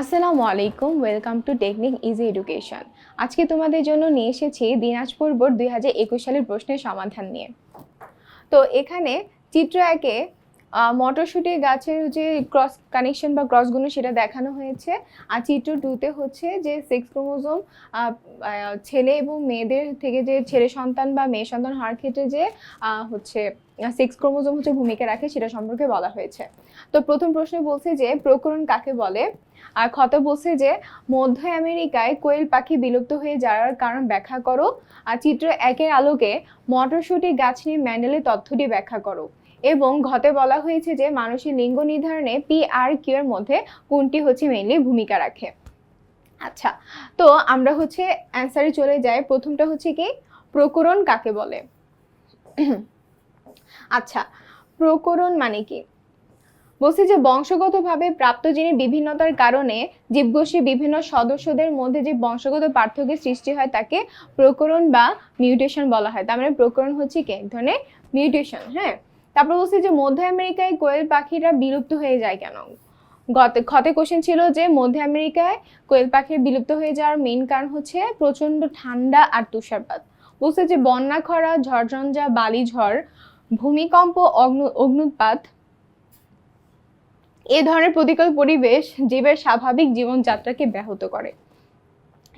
আসসালামু আলাইকুম welcome to technique easy education আজকে তোমাদের জন্য নিয়ে এসেছি দিনাজপুর বোর্ড দুই হাজার একুশ সালের প্রশ্নের সমাধান নিয়ে। তো এখানে চিত্র একে মটরশুঁটি গাছের যে ক্রস কানেকশন বা ক্রসগুলো সেটা দেখানো হয়েছে, আর চিত্র টুতে হচ্ছে যে সেক্স ক্রোমোজোম ছেলে এবং মেয়েদের থেকে যে ছেলে সন্তান বা মেয়ে সন্তান হওয়ার ক্ষেত্রে যে হচ্ছে সেক্স ক্রোমোজোম হচ্ছে ভূমিকা রাখে, সেটা সম্পর্কে বলা হয়েছে। তো প্রথম প্রশ্নে বলছে যে, প্রকরণ কাকে বলে? আর ক্ষত বলছে যে, মধ্য আমেরিকায় কোয়েল পাখি বিলুপ্ত হয়ে যাওয়ার কারণ ব্যাখ্যা করো। আর চিত্র একের আলোকে মটরশুঁটি গাছ নিয়ে ম্যান্ডেলের তথ্যটি ব্যাখ্যা করো। এবং ঘতে বলা হয়েছে যে, মানুষের লিঙ্গ নির্ধারণে পি আর কিউ এর মধ্যে কোনটি হচ্ছে মেইনলি ভূমিকা রাখে। আচ্ছা তো আমরা হচ্ছে অ্যান্সারে চলে যাই। প্রথমটা হচ্ছে কি? প্রকরণ কাকে বলে? আচ্ছা প্রকরণ মানে কি? বলছি যে বংশগতভাবে প্রাপ্ত জিনের বিভিন্নতার কারণে জীবগোষ্ঠীর বিভিন্ন সদস্যদের মধ্যে যে বংশগত পার্থক্যের সৃষ্টি হয় তাকে প্রকরণ বা মিউটেশন বলা হয়। তার মানে প্রকরণ হচ্ছে কি? এক ধরনের মিউটেশন হ্যাঁ? তারপর বলছি যে মধ্য আমেরিকায় কোয়েল পাখিরা বিলুপ্ত হয়ে যায় কেন? গতে, ক্ষতে কোশ্চেন ছিল যে মধ্য আমেরিকায় কোয়েল পাখির বিলুপ্ত হয়ে যাওয়ার মেইন কারণ হচ্ছে প্রচণ্ড ঠান্ডা আর তুষারপাত। বলছে যে বন্যা, খরা ঝড়ঝঞ্ঝা বালি, ঝড় ভূমিকম্প, অগ্নু, অগ্নুৎপাত, এ ধরনের প্রতিকূল পরিবেশ জীবের স্বাভাবিক জীবনযাত্রাকে ব্যাহত করে।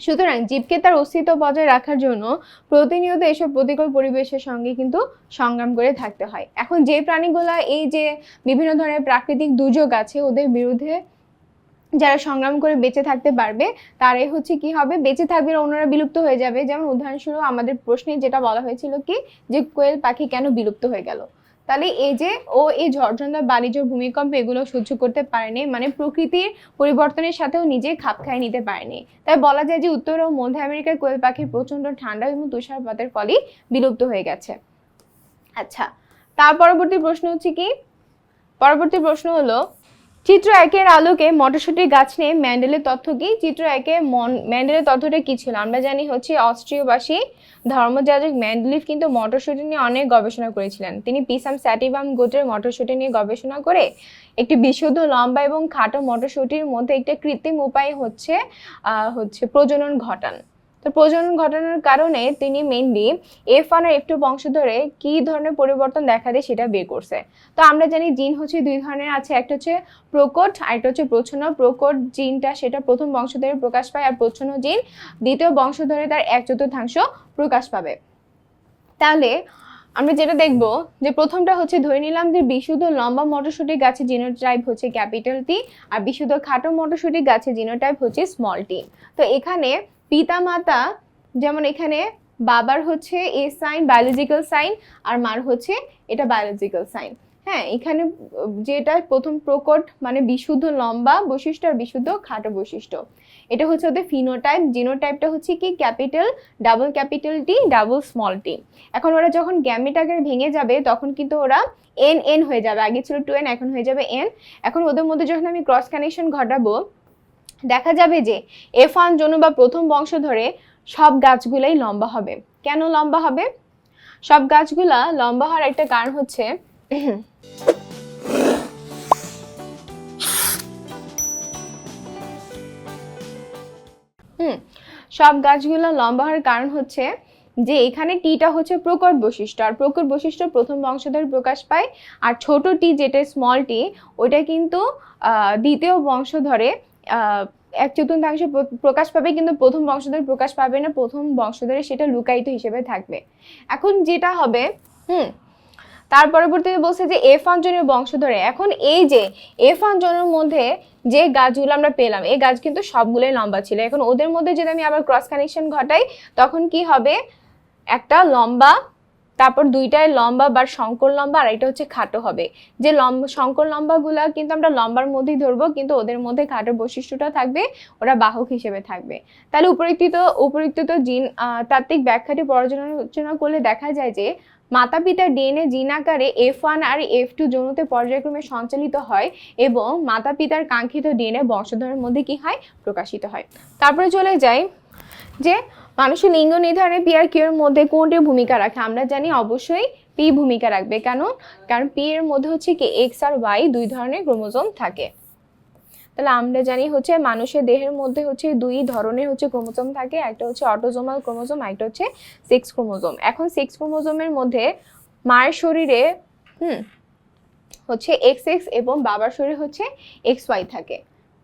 সুতরাং জীবকে তার অস্তিত্ব বজায় রাখার জন্য প্রতিনিয়ত এসব প্রতিকূল পরিবেশের সঙ্গে কিন্তু সংগ্রাম করে থাকতে হয়। এখন যে প্রাণীগুলা এই যে বিভিন্ন ধরনের প্রাকৃতিক দুর্যোগ আছে, ওদের বিরুদ্ধে যারা সংগ্রাম করে বেঁচে থাকতে পারবে, তারাই হচ্ছে কি হবে? বেঁচে থাকবে অন্যরা বিলুপ্ত হয়ে যাবে। যেমন উদাহরণস্বরূপ আমাদের প্রশ্নে যেটা বলা হয়েছিল কি? যে কোয়েল পাখি কেন বিলুপ্ত হয়ে গেল? তাহলে এই যে, ও এই ঝড়ঝঞ্ঝা বাণিজ্য ভূমিকম্প, এগুলো সহ্য করতে পারেনি। মানে প্রকৃতির পরিবর্তনের সাথেও নিজে খাপ খাইয়ে নিতে পারেনি। তাই বলা যায় যে উত্তর ও মধ্য আমেরিকার কোয়েল পাখির প্রচণ্ড ঠান্ডা এবং তুষারপাতের ফলেই বিলুপ্ত হয়ে গেছে। আচ্ছা তার পরবর্তী প্রশ্ন হচ্ছে কি? পরবর্তী প্রশ্ন হলো চিত্র একের আলোকে মটরশুঁটি গাছ নিয়ে ম্যান্ডেলের তথ্য কি? চিত্র একে ম্যান্ডেলের তথ্যটা কি ছিল? আমরা জানি হচ্ছে অস্ট্রিয়বাসী ধর্মযাজক ম্যান্ডেলিফ কিন্তু মটরশুঁটি নিয়ে অনেক গবেষণা করেছিলেন। তিনি পিসাম স্যাটিভাম গোত্রের মটরশুঁটি নিয়ে গবেষণা করে একটি বিশুদ্ধ, লম্বা এবং খাটো মটরশুঁটির মধ্যে একটা কৃত্রিম উপায় হচ্ছে হচ্ছে প্রজনন ঘটান। তো প্রজনন ঘটানোর কারণে তিনি মেনলি এফ ওয়ান আর এফ টু বংশ ধরে কি ধরনের পরিবর্তন দেখা দেয় সেটা বের করছে। তো আমরা জানি জিন হচ্ছে দুই ধরনের আছে, একটা হচ্ছে প্রকট, আর একটা হচ্ছে প্রচ্ছন্ন। প্রকট জিনটা সেটা প্রথম বংশধরে প্রকাশ পায় আর প্রচ্ছন্ন জিন দ্বিতীয় বংশধরে তার এক চতুর্থাংশ প্রকাশ পাবে। তাহলে আমরা যেটা দেখব যে প্রথমটা হচ্ছে ধরে নিলাম যে বিশুদ্ধ লম্বা মটরশুঁটি গাছে জিনোটাইপ হচ্ছে ক্যাপিটাল টি আর বিশুদ্ধ খাটো মটরশুঁটি গাছে জিনোটাইপ হচ্ছে স্মল টি তো এখানে পিতা মাতা যেমন এখানে বাবার হচ্ছে এ সাইন, বায়োলজিক্যাল সাইন, আর মার হচ্ছে এটা বায়োলজিক্যাল সাইন। হ্যাঁ এখানে যেটা প্রথম প্রকট মানে বিশুদ্ধ লম্বা বৈশিষ্ট্য আর বিশুদ্ধ খাটো বৈশিষ্ট্য। এটা হচ্ছে ওদের ফিনোটাইপ জিনোটাইপটা হচ্ছে কি? Capital, double capital T, double small T. এখন ওরা যখন গ্যামেট আকারে ভেঙে যাবে, তখন কিন্তু ওরা এন এন হয়ে যাবে। আগে ছিল টু এন এখন হয়ে যাবে এন এখন ওদের মধ্যে যখন আমি ক্রস কানেকশন ঘটাবো দেখা যাবে যে এফ ওয়ান জন্য বা প্রথম বংশ ধরে সব গাছগুলাই লম্বা হবে। কেন লম্বা হবে? সব গাছগুলা লম্বা হওয়ার একটা কারণ হচ্ছে হুম, সব গাছগুলো লম্বা হওয়ার কারণ হচ্ছে যে এখানে টিটা হচ্ছে প্রকট বৈশিষ্ট্য। আর প্রকট বৈশিষ্ট্য প্রথম বংশধর প্রকাশ পায়। আর ছোট টি যেটা স্মল টি ওটা কিন্তু দ্বিতীয় বংশধরে এক চতুর্থাংশ প্রকাশ পাবে কিন্তু প্রথম বংশধর প্রকাশ পাবে না, প্রথম বংশধরে সেটা লুকায়িত হিসেবে থাকবে। এখন যেটা হবে, হুম, তার পরবর্তীতে বলছে যে এফ অঞ্জনের বংশধরে, এখন এই যে এফ অঞ্জনের মধ্যে যে গাছগুলো আমরা পেলাম, এই গাছ কিন্তু সবগুলোই লম্বা ছিল। এখন ওদের মধ্যে যদি আমি আবার ক্রস কানেকশন ঘটাই, তখন কি হবে? একটা লম্বা তারপর দুইটায় লম্বা বা শঙ্কর লম্বা আর এটা হচ্ছে খাটো হবে। যে লম্বা শঙ্কর লম্বাগুলা কিন্তু আমরা লম্বার মধ্যেই ধরবো, কিন্তু ওদের মধ্যে খাটো বৈশিষ্ট্যটা থাকবে, ওরা বাহক হিসেবে থাকবে। তাহলে উপরিক্ত উপরিক্ত জিন তাত্ত্বিক ব্যাখ্যাটি পর্যালোচনা করলে দেখা যায় যে মাতা পিতার ডিএনএ জিন আকারে এফ ওয়ান আর এফ টু যৌনতে পর্যায়ক্রমে সঞ্চালিত হয় এবং মাতা পিতার কাঙ্ক্ষিত ডিএনএ বংশধরের মধ্যে কি হয়? প্রকাশিত হয়। তারপরে চলে যাই যে মানুষের লিঙ্গ নির্ধারণে পি আর কিউ এর মধ্যে কোনটির ভূমিকা রাখে? আমরা জানি অবশ্যই পি ভূমিকা রাখবে। কেন কারণ পি এর মধ্যে হচ্ছে কি এক্স আর ওয়াই দুই ধরনের ক্রোমোজোম থাকে। তাহলে আমরা জানি হচ্ছে মানুষের দেহের মধ্যে হচ্ছে দুই ধরনের হচ্ছে ক্রোমোজোম থাকে। একটা হচ্ছে অটোজোমাল ক্রোমোজোম, একটা হচ্ছে সেক্স ক্রোমোজোম। এখন সেক্স ক্রোমোজোমের মধ্যে মায়ের শরীরে, হুম, হচ্ছে এক্স এক্স এবং বাবার শরীরে হচ্ছে এক্স ওয়াই থাকে।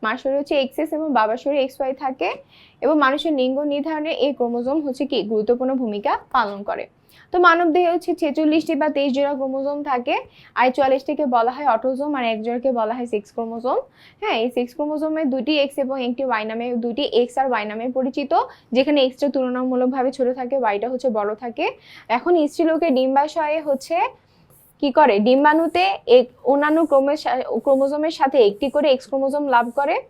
মার শরীরে হচ্ছে এক্স এক্স এবং বাবার শরীরে এক্স ওয়াই থাকে এবং মানুষের লিঙ্গ নির্ধারণে এই ক্রোমোজোম হচ্ছে কি গুরুত্বপূর্ণ ভূমিকা পালন করে। তো মানব দেহে হচ্ছে ছেচল্লিশটি বা তেইশ জোড়া ক্রোমোজোম থাকে আর চুয়াল্লিশটিকে বলা হয় অটোজোম আর এক জোড়াকে বলা হয় সেক্স ক্রোমোজোম। হ্যাঁ এই সেক্স ক্রোমোজোমে দুটি এক্স এবং একটি ওয়াই নামে, দুটি এক্স আর ওয়াই নামে পরিচিত, যেখানে এক্সটা তুলনামূলকভাবে ছোট থাকে ওয়াইটা হচ্ছে বড় থাকে। এখন স্ত্রীলোকের ডিম্বাশয়ে হচ্ছে কি করে? ডিম্বাণুতে অন্যান্য ক্রোমের ক্রোমোজোমের সাথে একটি করে এক্স ক্রোমোজোম লাভ করে।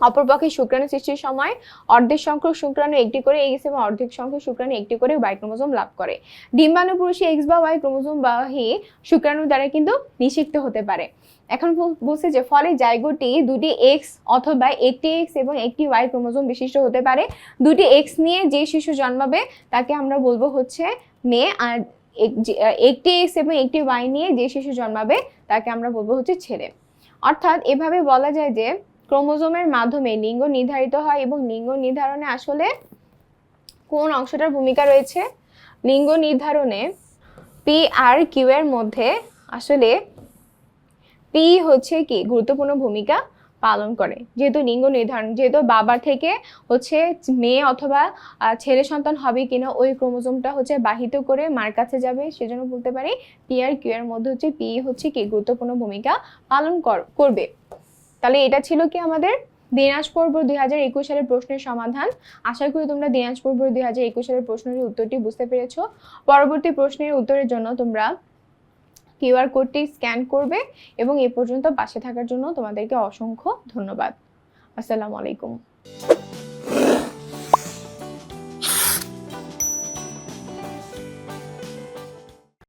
অপরপক্ষে শুক্রাণু সৃষ্টির সময় অর্ধেক সংখ্যক শুক্রাণু একটি করে এক্স এবং অর্ধেক সংখ্যক শুক্রাণু একটি করে ওয়াই ক্রোমোজোম লাভ করে। ডিম্বাণু পুরুষে এক্স বা ওয়াই ক্রোমোজোম বাহী শুক্রাণু দ্বারা কিন্তু নিষিক্ত হতে পারে। এখন বল- বলছে যে ফলে জায়গোটি দুটি এক্স অথবা একটি এক্স এবং একটি ওয়াই ক্রোমোজোম বিশিষ্ট হতে পারে। দুটি এক্স নিয়ে যে শিশু জন্মাবে, তাকে আমরা বলব হচ্ছে মেয়ে আর একটি এক্স এবং একটি ওয়াই নিয়ে যে শিশু জন্মাবে, তাকে আমরা বলব হচ্ছে ছেলে। অর্থাৎ এভাবে বলা যায় যে, ক্রোমোজোমের মাধ্যমে লিঙ্গ নির্ধারিত হয় এবং লিঙ্গ নির্ধারণে আসলে কোন অংশটার ভূমিকা রয়েছে? লিঙ্গ নির্ধারণে পি আর কিউ এর মধ্যে আসলে পি হচ্ছে কি? গুরুত্বপূর্ণ ভূমিকা। পালন করে। যেহেতু লিঙ্গ নির্ধারণ যেহেতু বাবা থেকে হচ্ছে মেয়ে অথবা ছেলে সন্তান হবে কিনা ওই ক্রোমোজোমটা হচ্ছে বাহিত করে মার কাছে যাবে, সেজন্য বলতে পারি পি আর কিউ এর মধ্যে হচ্ছে পি হচ্ছে কি গুরুত্বপূর্ণ ভূমিকা পালন কর- করবে। তাহলে এটা ছিল কি আমাদের দিনাজ পর্ব দুই হাজার একুশ সালের প্রশ্নের সমাধান। আশা করি তোমরা দিনাজ পর্ব দুই হাজার একুশ সালের প্রশ্নের উত্তরটি বুঝতে পেরেছ। পরবর্তী প্রশ্নের উত্তরের জন্য তোমরা কিউআর কোডটি স্ক্যান করবে এবং এ পর্যন্ত পাশে থাকার জন্য তোমাদেরকে অসংখ্য ধন্যবাদ। আসসালামু আলাইকুম।